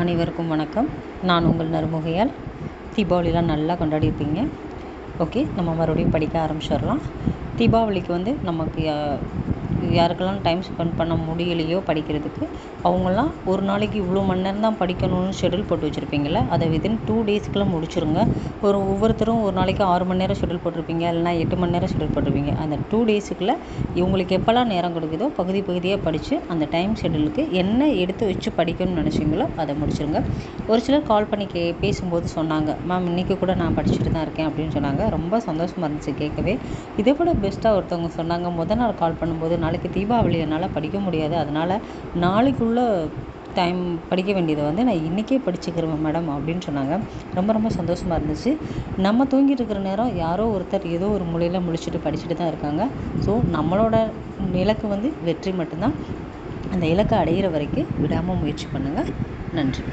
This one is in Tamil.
அனைவருக்கும் வணக்கம். நான் உங்கள் நறுமுகையால் தீபாவளிலாம் நல்லா கொண்டாடியிருப்பீங்க. ஓகே நம்ம மறுபடியும் படிக்க ஆரம்பிச்சிடலாம். தீபாவளிக்கு வந்து நமக்கு யாருக்கெல்லாம் டைம் ஸ்பெண்ட் பண்ண முடியலையோ படிக்கிறதுக்கு அவங்கள்லாம் ஒரு நாளைக்கு இவ்வளோ மணி நேரம் தான் படிக்கணும்னு ஷெடியூல் போட்டு வச்சுருப்பீங்கள்ல அதை வித்தின் டூ டேஸ்க்குள்ளே முடிச்சிருங்க. ஒரு ஒவ்வொருத்தரும் ஒரு நாளைக்கு ஆறு மணி நேரம் ஷெடியூல் போட்டிருப்பீங்க இல்லைனா எட்டு மணி நேரம் ஷெடியூல் போட்டிருப்பீங்க. அந்த டூ டேஸுக்குள்ளே இவங்களுக்கு எப்போல்லாம் நேரம் கொடுக்குதோ பகுதி பகுதியாக படித்து அந்த டைம் ஷெடியூலுக்கு என்ன எடுத்து வச்சு படிக்கணும்னு நினச்சிங்களோ அதை முடிச்சிருங்க. ஒரு சிலர் கால் பண்ணி கே பேசும்போது சொன்னாங்க மேம் இன்றைக்கி கூட நான் படிச்சுட்டு தான் இருக்கேன் அப்படின்னு சொன்னாங்க. ரொம்ப சந்தோஷமாக இருந்துச்சு கேட்கவே. இதை விட பெஸ்ட்டாக ஒருத்தவங்க சொன்னாங்க முதல் நாள் கால் பண்ணும்போது நாளைக்கு தீபாவளி என்னால் படிக்க முடியாது. அதனால் நாளைக்குள்ளே டைம் படிக்க வேண்டியதை வந்து நான் இன்றைக்கே படிச்சுக்கிறேன் மேடம் அப்படின்னு சொன்னாங்க. ரொம்ப ரொம்ப சந்தோஷமாக இருந்துச்சு. நம்ம தூங்கிட்டு இருக்கிற நேரம் யாரோ ஒருத்தர் ஏதோ ஒரு மூலையில் முழிச்சுட்டு படிச்சுட்டு தான் இருக்காங்க. ஸோ நம்மளோட இலக்கு வந்து வெற்றி மட்டும்தான். அந்த இலக்கை அடைகிற வரைக்கும் விடாமல் முயற்சி பண்ணுங்கள் நன்றி.